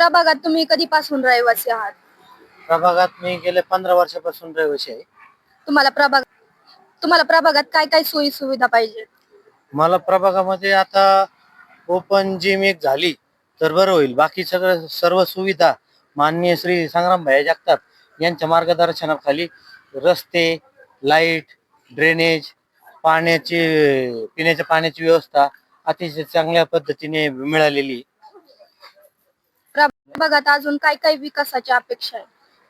प्रभागात तुम्ही कधीपासून रहिवासी आहात? प्रभागात मी गेले पंधरा वर्षापासून रहिवासी आहे. तुम्हाला प्रभाग तुम्हाला प्रभागात काय काय सोयी सुविधा पाहिजे मला प्रभागामध्ये आता ओपन जिम एक झाली तर बरं होईल. बाकी सगळं सर्व सुविधा माननीय श्री संग्राम भाई जगताप यांच्या मार्गदर्शनाखाली रस्ते लाइट ड्रेनेज पाण्याची पिण्याच्या पाण्याची व्यवस्था अतिशय चांगल्या पद्धतीने मिळालेली बघा अजून काय काय विकासाची अपेक्षा आहे.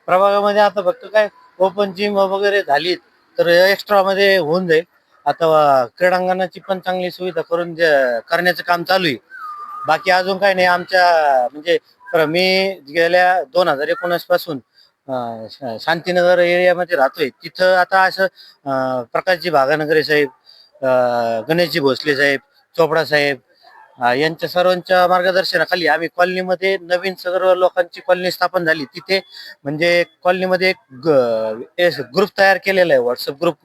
प्रभागामध्ये आता फक्त काय ओपन जिम वगैरे झाली तर एक्स्ट्रा मध्ये होऊन जाईल. आता क्रीडांगणाची पण चांगली सुविधा करून करण्याचं काम चालू आहे. बाकी अजून काय नाही आमच्या म्हणजे मी गेल्या दोन हजार एकोणीसपासून श- शांतीनगर एरियामध्ये राहतोय. तिथं आता असं प्रकाशजी भागानगरे साहेब गणेशजी भोसले साहेब चोपडा साहेब अं, यांच्या सर्वांच्या मार्गदर्शनाखाली आम्ही कॉलनीमध्ये नवीन सर्व लोकांची कॉलनी स्थापन झाली. तिथे म्हणजे कॉलनीमध्ये एक ग्रुप तयार केलेला आहे व्हॉट्सअप ग्रुप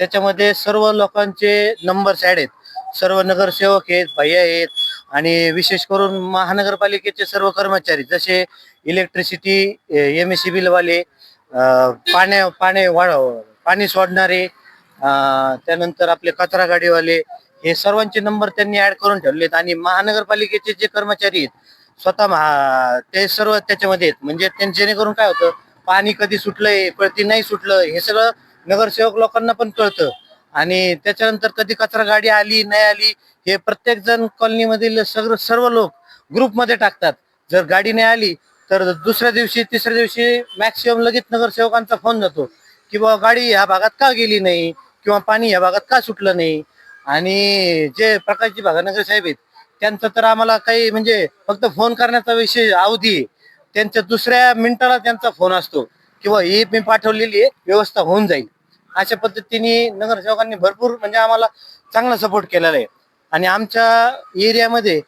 त्याच्यामध्ये सर्व लोकांचे नंबर्स ऍड आहेत. सर्व नगरसेवक आहेत भैया आहेत आणि विशेष करून महानगरपालिकेचे सर्व कर्मचारी जसे इलेक्ट्रिसिटी एम एस सी बिलवाले पाण्या पाणी वाढ पाणी सोडणारे अं, त्यानंतर आपले कचरा गाडीवाले हे सर्वांचे नंबर त्यांनी ऍड करून ठेवलेत आणि महानगरपालिकेचे जे कर्मचारी आहेत स्वतः महा- ते सर्व त्याच्यामध्ये आहेत. म्हणजे त्यांनी जेणेकरून काय होतं पाणी कधी सुटलंय कळती नाही सुटलं हे सगळं नगरसेवक लोकांना पण कळतं. आणि त्याच्यानंतर कधी कचरा गाडी आली नाही आली हे प्रत्येक जण कॉलनीमधील सगळं सर्व लोक ग्रुपमध्ये टाकतात. जर गाडी नाही आली तर दुसऱ्या दिवशी तिसऱ्या दिवशी मॅक्सिमम लगेच नगरसेवकांचा फोन जातो. की बाबा गाडी ह्या भागात का गेली नाही? किंवा पाणी ह्या भागात का सुटलं नाही? आणि जे प्रकाशजी भागानगर साहेब आहेत त्यांचं तर आम्हाला काही म्हणजे फक्त फोन करण्याचा विषय अवधी आहे. त्यांच्या दुसऱ्या मिनिटाला त्यांचा फोन असतो किंवा ही मी पाठवलेली आहे व्यवस्था होऊन जाईल. अशा पद्धतीने नगरसेवकांनी भरपूर म्हणजे आम्हाला चांगला सपोर्ट केलेला आहे. आणि आमच्या एरियामध्ये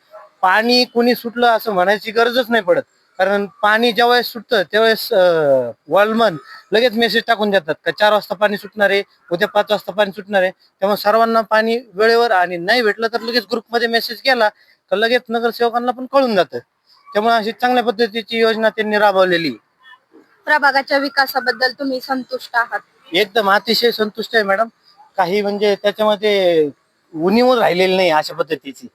पाणी कोणी सुटलं असं म्हणायची गरजच नाही पडत. कारण पाणी ज्यावेळेस सुटतं त्यावेळेस वॉलमन लगेच मेसेज टाकून देतात का चार वाजता पाणी सुटणार आहे उद्या पाच वाजता पाणी सुटणार आहे. त्यामुळे सर्वांना पाणी वेळेवर आणि नाही भेटलं तर लगेच ग्रुपमध्ये मेसेज केला तर लगेच नगरसेवकांना पण कळून जातं. त्यामुळे अशी चांगल्या पद्धतीची योजना त्यांनी राबवलेली. प्रभागाच्या विकासाबद्दल तुम्ही संतुष्ट आहात? एकदम अतिशय संतुष्ट आहे मॅडम. काही म्हणजे त्याच्यामध्ये उणीव राहिलेली नाही अशा पद्धतीची.